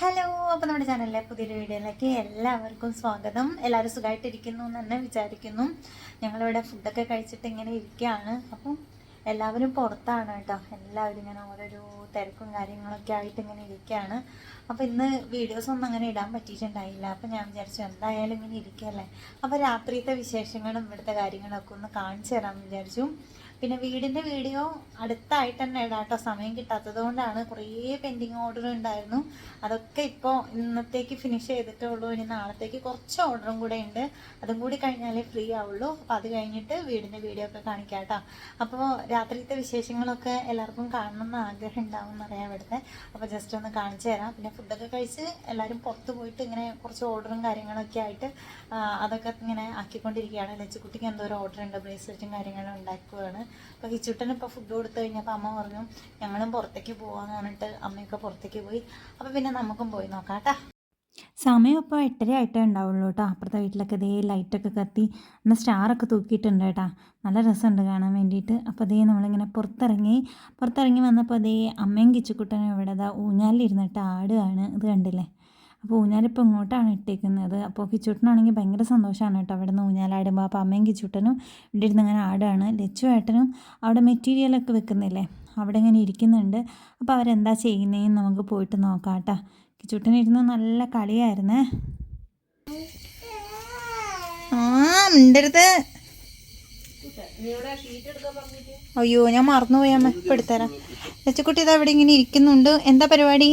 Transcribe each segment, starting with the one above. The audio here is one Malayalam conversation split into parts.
ഹലോ അപ്പോൾ നമ്മുടെ ചാനലിലെ പുതിയൊരു വീഡിയോയിലേക്ക് എല്ലാവർക്കും സ്വാഗതം. എല്ലാവരും സുഖമായിട്ടിരിക്കുന്നു എന്ന് തന്നെ വിചാരിക്കുന്നു. ഞങ്ങളിവിടെ ഫുഡൊക്കെ കഴിച്ചിട്ട് ഇങ്ങനെ ഇരിക്കുകയാണ്. അപ്പം എല്ലാവരും പുറത്താണ് കേട്ടോ. എല്ലാവരും ഇങ്ങനെ ഓരോരോ തിരക്കും കാര്യങ്ങളൊക്കെ ആയിട്ട് ഇങ്ങനെ ഇരിക്കുകയാണ്. അപ്പോൾ ഇന്ന് വീഡിയോസ് ഒന്നും അങ്ങനെ ഇടാൻ പറ്റിയിട്ടുണ്ടായില്ല. അപ്പോൾ ഞാൻ വിചാരിച്ചു എന്തായാലും ഇങ്ങനെ ഇരിക്കുകയല്ലേ? അപ്പോൾ രാത്രിയത്തെ വിശേഷങ്ങളും ഇവിടുത്തെ കാര്യങ്ങളൊക്കെ ഒന്ന് കാണിച്ചു തരാമെന്ന് വിചാരിച്ചു. പിന്നെ വീടിന്റെ വീഡിയോ അടുത്തായിട്ട് തന്നെ ഇടാട്ടോ സമയം കിട്ടാത്തത് കൊണ്ടാണ് കുറേ പെൻഡിങ് ഓർഡർ ഉണ്ടായിരുന്നു. അതൊക്കെ ഇപ്പോൾ ഇന്നത്തേക്ക് ഫിനിഷ് ചെയ്തിട്ടേ ഉള്ളൂ ഇനി നാളത്തേക്ക് കുറച്ച് ഓർഡറും കൂടെ ഉണ്ട്. അതും കൂടി കഴിഞ്ഞാലേ ഫ്രീ ആവുള്ളൂ. അപ്പോൾ അത് കഴിഞ്ഞിട്ട് വീടിന്റെ വീഡിയോ ഒക്കെ കാണിക്കാം കേട്ടോ അപ്പോൾ രാത്രിത്തെ വിശേഷങ്ങളൊക്കെ എല്ലാവർക്കും കാണണം എന്ന് ആഗ്രഹം ഉണ്ടാവും എന്നറിയാം ഇവിടുത്തെ. അപ്പോൾ ജസ്റ്റ് ഒന്ന് കാണിച്ചു തരാം. പിന്നെ ഫുഡൊക്കെ കഴിച്ച് എല്ലാവരും പുറത്ത് പോയിട്ട് ഇങ്ങനെ കുറച്ച് ഓർഡറും കാര്യങ്ങളൊക്കെ ആയിട്ട് അതൊക്കെ ഇങ്ങനെ ആക്കിക്കൊണ്ടിരിക്കുകയാണ്. ലച്ചുകുട്ടിക്ക് എന്തോ ഒരു ഓർഡർ ഉണ്ട്. ബ്രേസ്ലെറ്റും കാര്യങ്ങളും ഉണ്ടാക്കുകയാണ് അപ്പോൾ ഹിച്ചുട്ടന് ഇപ്പോൾ ഫുഡ് കൊടുത്തു കഴിഞ്ഞപ്പോൾ അമ്മ പറഞ്ഞു ഞങ്ങളും പുറത്തേക്ക് പോകാമെന്ന് പറഞ്ഞിട്ട് അമ്മയൊക്കെ പുറത്തേക്ക് പോയി. അപ്പോൾ പിന്നെ നമുക്കും പോയി നോക്കാം സമയം ഇപ്പോൾ എട്ടര ആയിട്ടേ ഉണ്ടാവുള്ളൂ കേട്ടോ. അപ്പുറത്തെ വീട്ടിലൊക്കെ ഇതേ ലൈറ്റൊക്കെ കത്തി. എന്നാൽ സ്റ്റാറൊക്കെ തൂക്കിയിട്ടുണ്ട് കേട്ടോ. നല്ല രസമുണ്ട് കാണാൻ വേണ്ടിയിട്ട്. അപ്പോൾ അതേ നമ്മളിങ്ങനെ പുറത്തിറങ്ങി പുറത്തിറങ്ങി വന്നപ്പോൾ അതേ അമ്മയും കിച്ചുക്കുട്ടനും ഇവിടെ ഇതാ ഊഞ്ഞാലിരുന്നിട്ട് ആടുകയാണ്. ഇത് കണ്ടില്ലേ? അപ്പോൾ ഊഞ്ഞാലിപ്പോൾ ഇങ്ങോട്ടാണ് ഇട്ടേക്കുന്നത്. അപ്പോൾ കിച്ചുട്ടനാണെങ്കിൽ ഭയങ്കര സന്തോഷമാണ് കേട്ടോ. അവിടെ നിന്ന് ഊഞ്ഞാലാടുമ്പോൾ അപ്പോൾ അമ്മയും കിച്ചുട്ടനും ഇവിടെ ഇരുന്ന് ഇങ്ങനെ ആടാണ് ലച്ചു ഏട്ടനും അവിടെ മെറ്റീരിയലൊക്കെ വെക്കുന്നില്ലേ? അവിടെ ഇങ്ങനെ ഇരിക്കുന്നുണ്ട്. അപ്പോൾ അവരെന്താ ചെയ്യുന്നതെന്ന് നമുക്ക് പോയിട്ട് നോക്കാം കേട്ടോ. കിച്ചുട്ടനിരുന്ന് നല്ല കളിയായിരുന്നേ. അയ്യോ ഞാൻ മറന്നുപോയി അമ്മ. ഇപ്പം എടുത്തരാം. ലച്ചക്കുട്ടി ഇതാ ഇവിടെ ഇങ്ങനെ ഇരിക്കുന്നുണ്ട്. എന്താ പരിപാടി?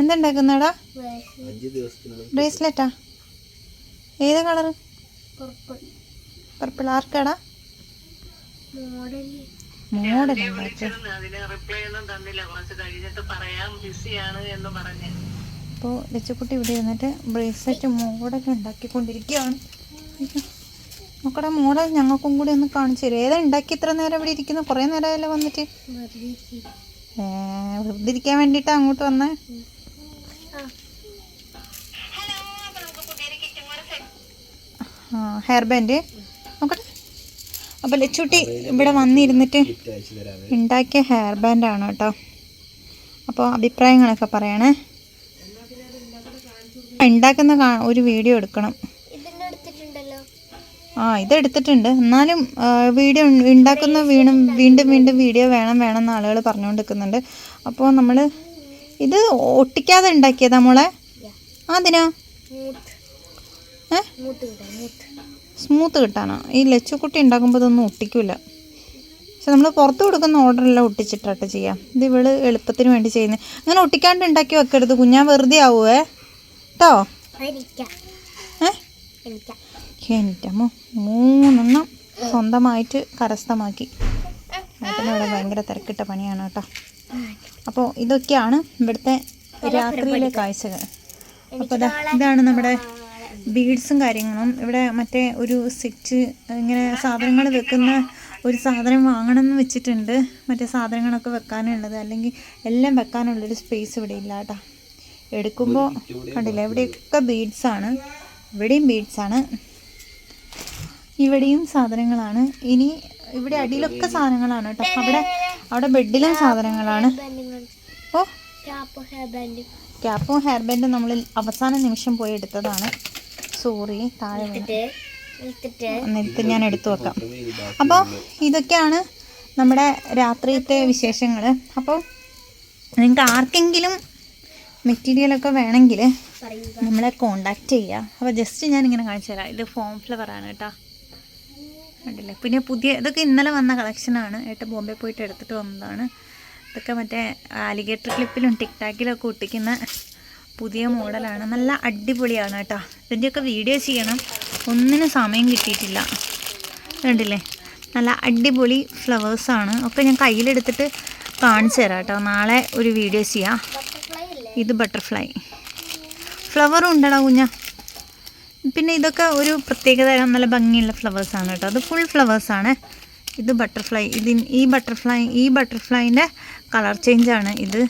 എന്താ ഉണ്ടാക്കുന്നടാ ബ്രേസ്ലെറ്റാ? ഏതാ കളർ? പർപ്പിൾ. ആർക്കാടാ? മോഡൽ അതിന് റിപ്ലൈ ഒന്നും തന്നില്ല. കുറച്ച് കഴിഞ്ഞിട്ട് പറയാം ബിസിയാണ് എന്ന് പറഞ്ഞ്. അപ്പോൾ ലച്ചക്കുട്ടി ഇവിടെ ഇരുന്നിട്ട് ബ്രേസ്ലെറ്റ് മോഡൽ ഉണ്ടാക്കിക്കൊണ്ടിരിക്കുകയാണ്. നോക്കടാ മോഡൽ ഞങ്ങൾക്കും കൂടി ഒന്ന് കാണിച്ചു തരും ഏതാ ഉണ്ടാക്കി ഇത്ര നേരം ഇവിടെ ഇരിക്കുന്നു? കുറേ നേരമല്ലേ വന്നിട്ട്. വെറുതെ ഇരിക്കാൻ വേണ്ടിയിട്ടാ അങ്ങോട്ട് വന്നേ ആ ഹെയർ ബാൻഡ് നോക്കട്ടെ. അപ്പോൾ ലച്ചുട്ടി ഇവിടെ വന്നിരുന്നിട്ട് ഉണ്ടാക്കിയ ഹെയർ ബാൻഡാണ് കേട്ടോ. അപ്പോൾ അഭിപ്രായങ്ങളൊക്കെ പറയണേ. ഉണ്ടാക്കുന്ന ഒരു വീഡിയോ എടുക്കണം. ആ ഇതെടുത്തിട്ടുണ്ട്. എന്നാലും വീഡിയോ ഉണ്ടാക്കുന്ന വീണ്ടും വീണ്ടും വീണ്ടും വീഡിയോ വേണം വേണം എന്ന് ആളുകൾ പറഞ്ഞുകൊണ്ടിരിക്കുന്നുണ്ട്. അപ്പോൾ നമ്മൾ ഇത് ഒട്ടിക്കാതെ ഉണ്ടാക്കിയതാ മോളെ? അതിനാ? ഏ? സ്മൂത്ത് കിട്ടാനാ. ഈ ലച്ചുക്കുട്ടി ഉണ്ടാക്കുമ്പോൾ ഇതൊന്നും ഒട്ടിക്കില്ല പക്ഷെ നമ്മൾ പുറത്ത് കൊടുക്കുന്ന ഓർഡറെല്ലാം ഒട്ടിച്ചിട്ടാട്ട് ചെയ്യാം. ഇത് ഇവൾ എളുപ്പത്തിന് വേണ്ടി ചെയ്യുന്നത് അങ്ങനെ ഒട്ടിക്കാണ്ട് ഉണ്ടാക്കി വെക്കരുത് കുഞ്ഞാൻ വെറുതെ ആവുമേ കേട്ടോ അമ്മ. മൂന്നെണ്ണം സ്വന്തമായിട്ട് കരസ്ഥമാക്കി. ഏട്ടനിവിടെ ഭയങ്കര തിരക്കിട്ട പണിയാണ് കേട്ടോ അപ്പോൾ ഇതൊക്കെയാണ് ഇവിടുത്തെ രാത്രിയിലെ കാഴ്ചകൾ. അപ്പോൾ ഇതാണ് നമ്മുടെ ബീഡ്സും കാര്യങ്ങളും. ഇവിടെ മറ്റേ ഒരു സെറ്റ് ഇങ്ങനെ സാധനങ്ങൾ വെക്കുന്ന ഒരു സാധനം വാങ്ങണം എന്ന് വെച്ചിട്ടുണ്ട്. മറ്റേ സാധനങ്ങളൊക്കെ വെക്കാനുള്ളത്. അല്ലെങ്കിൽ എല്ലാം വെക്കാനുള്ളൊരു സ്പേസ് ഇവിടെ ഇല്ല കേട്ടോ. എടുക്കുമ്പോൾ കണ്ടില്ല? ഇവിടെയൊക്കെ ബീഡ്സാണ് ഇവിടെയും ബീഡ്സാണ് ഇവിടെയും സാധനങ്ങളാണ്. ഇനി ഇവിടെ അടിയിലൊക്കെ സാധനങ്ങളാണ് കേട്ടോ. അവിടെ അവിടെ ബെഡിലും സാധനങ്ങളാണ്. ഓ? ക്യാപ്പും ഹെയർ ബാൻഡും നമ്മൾ അവസാന നിമിഷം പോയി എടുത്തതാണ്. സോറി താഴെ ഞാൻ എടുത്തു വെക്കാം. അപ്പോൾ ഇതൊക്കെയാണ് നമ്മുടെ രാത്രിയത്തെ വിശേഷങ്ങൾ അപ്പോൾ നിങ്ങൾക്ക് ആർക്കെങ്കിലും മെറ്റീരിയലൊക്കെ വേണമെങ്കിൽ നമ്മളെ കോണ്ടാക്ട് ചെയ്യുക അപ്പോൾ ജസ്റ്റ് ഞാൻ ഇങ്ങനെ കാണിച്ചു തരാം. ഇത് ഫോം ഫ്ലവറാണ് കേട്ടോ. കണ്ടില്ലേ? പിന്നെ പുതിയ ഇതൊക്കെ ഇന്നലെ വന്ന കളക്ഷനാണ് ഏട്ട ബോംബെ പോയിട്ട് എടുത്തിട്ട് വന്നതാണ്. ഇതൊക്കെ മറ്റേ ആലിഗേറ്റർ ക്ലിപ്പിലും ടിക്ടാക്കിലും ഒക്കെ ഒട്ടിക്കുന്ന പുതിയ മോഡലാണ്. നല്ല അടിപൊളിയാണ് കേട്ടോ. ഇതിന്റെയൊക്കെ വീഡിയോ ചെയ്യണം. ഒന്നിനും സമയം കിട്ടിയിട്ടില്ല. കണ്ടില്ലേ? നല്ല അടിപൊളി ഫ്ലവേഴ്സാണ് ഒക്കെ ഞാൻ കയ്യിലെടുത്തിട്ട് കാണിച്ചു തരാം കേട്ടോ. നാളെ ഒരു വീഡിയോ ചെയ്യാം. ഇത് ബട്ടർഫ്ലൈ ഫ്ലവറും ഉണ്ടടാ കുഞ്ഞ. പിന്നെ ഇതൊക്കെ ഒരു പ്രത്യേകത നല്ല ഭംഗിയുള്ള ഫ്ലവേഴ്സാണ് കേട്ടോ. അത് ഫുൾ ഫ്ലവേഴ്സാണ് ഇത് ബട്ടർഫ്ലൈ ഇതിന് ഈ ബട്ടർഫ്ലൈ ഈ ബട്ടർഫ്ലൈന്റെ കളർ ചേഞ്ചാണ് ഇത്.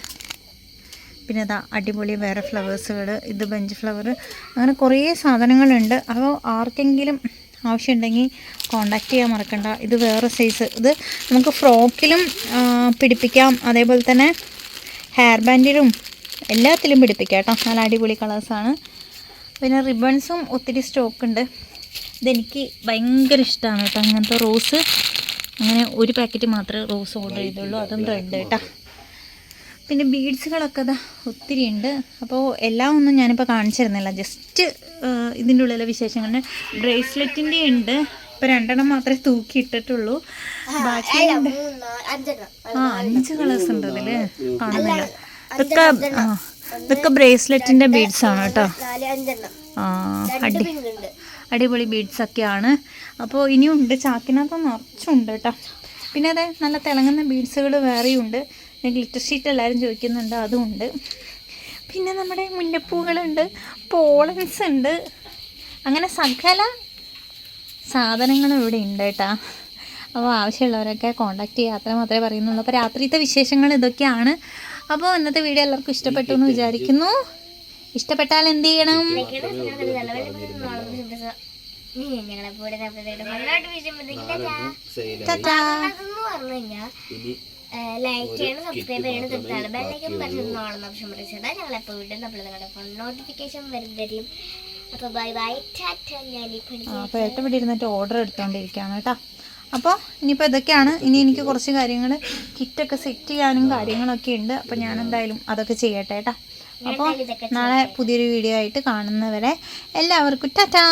പിന്നെ അതാ അടിപൊളി വേറെ ഫ്ലവേഴ്സുകൾ ഇത് ബെഞ്ച് ഫ്ലവർ അങ്ങനെ കുറേ സാധനങ്ങളുണ്ട്. അപ്പോൾ ആർക്കെങ്കിലും ആവശ്യമുണ്ടെങ്കിൽ കോണ്ടാക്ട് ചെയ്യാൻ മറക്കണ്ട. ഇത് വേറെ സൈസ് ഇത് നമുക്ക് ഫ്രോക്കിലും പിടിപ്പിക്കാം. അതേപോലെ തന്നെ ഹെയർ ബാൻഡിലും എല്ലാത്തിലും പിടിപ്പിക്കാം കേട്ടോ. നല്ല അടിപൊളി കളേഴ്സാണ് പിന്നെ റിബൺസും ഒത്തിരി സ്റ്റോക്ക് ഉണ്ട്. ഇതെനിക്ക് ഭയങ്കര ഇഷ്ടമാണ് കേട്ടോ. അങ്ങനത്തെ റോസ് അങ്ങനെ ഒരു പാക്കറ്റ് മാത്രമേ റോസ് ഓർഡർ ചെയ്തുള്ളൂ. അതും റെഡ് കേട്ടോ പിന്നെ ബീഡ്സുകളൊക്കെ അതാ ഒത്തിരി ഉണ്ട്. അപ്പോൾ എല്ലാം ഒന്നും ഞാനിപ്പോൾ കാണിച്ചിരുന്നില്ല. ജസ്റ്റ് ഇതിന്റെ ഉള്ളിലെ വിശേഷങ്ങൾ. ബ്രേസ്ലെറ്റിന്റെ ഉണ്ട്. ഇപ്പം രണ്ടെണ്ണം മാത്രമേ തൂക്കി ഇട്ടിട്ടുള്ളൂ. ബാക്കി ആ അഞ്ച് കളേഴ്സ് ഉണ്ട് ഇതിൽ കാണുന്നില്ല. ഇതൊക്കെ ആ ഇതൊക്കെ ബ്രേസ്ലെറ്റിന്റെ ബീഡ്സ് ആണ് കേട്ടോ. ആ അടി അടിപൊളി ബീഡ്സ് ഒക്കെയാണ് അപ്പോൾ ഇനിയുണ്ട് ചാക്കിനകത്ത് നിറച്ചുണ്ട് കേട്ടോ. പിന്നെ അതെ നല്ല തിളങ്ങുന്ന ബീഡ്സുകൾ വേറെയും ഉണ്ട് ഗ്ലിറ്റർ ഷീറ്റ് എല്ലാവരും ചോദിക്കുന്നുണ്ട് അതുമുണ്ട് പിന്നെ നമ്മുടെ മുല്ലപ്പൂകളുണ്ട് പോളൻസ് ഉണ്ട്. അങ്ങനെ സകല സാധനങ്ങളും ഇവിടെ ഉണ്ട് കേട്ടോ. അപ്പോൾ ആവശ്യമുള്ളവരൊക്കെ കോണ്ടാക്ട് ചെയ്യുക അത്ര മാത്രമേ പറയുന്നുള്ളൂ. അപ്പോൾ രാത്രിത്തെ വിശേഷങ്ങൾ ഇതൊക്കെയാണ്. അപ്പോൾ ഇന്നത്തെ വീഡിയോ എല്ലാവർക്കും ഇഷ്ടപ്പെട്ടു എന്ന് വിചാരിക്കുന്നു. ഇഷ്ടപ്പെട്ടാൽ എന്ത് ചെയ്യണം? ഞങ്ങളെ മുന്നോട്ട് വീശുമ്പോഴത്തേക്ക് കഴിഞ്ഞാൽ ലൈക്ക് ചെയ്യണം സബ്സ്ക്രൈബ് ചെയ്യണം തൊട്ടാണ് ബെല്ലൈക്കൻ പറ്റുന്നോളം ഓപ്ഷൻ പ്രസിദ്ധ ഞങ്ങളെപ്പോൾ വിടും നമ്മൾ നിങ്ങളുടെ ഫോൺ നോട്ടിഫിക്കേഷൻ അപ്പോൾ ബൈ ബൈ ടാറ്റ അപ്പോൾ ഏട്ടൻ ഇവിടെ ഇരുന്നിട്ട് ഓർഡർ എടുത്തുകൊണ്ടിരിക്കുകയാണ് കേട്ടോ. അപ്പോൾ ഇനിയിപ്പോൾ ഇതൊക്കെയാണ്. ഇനി എനിക്ക് കുറച്ച് കാര്യങ്ങൾ കിറ്റൊക്കെ സെറ്റ് ചെയ്യാനും കാര്യങ്ങളൊക്കെ ഉണ്ട്. അപ്പോൾ ഞാൻ എന്തായാലും അതൊക്കെ ചെയ്യട്ടെ കേട്ടോ. അപ്പോൾ നാളെ പുതിയൊരു വീഡിയോ ആയിട്ട് കാണുന്നവരെ എല്ലാവർക്കും ടാറ്റാ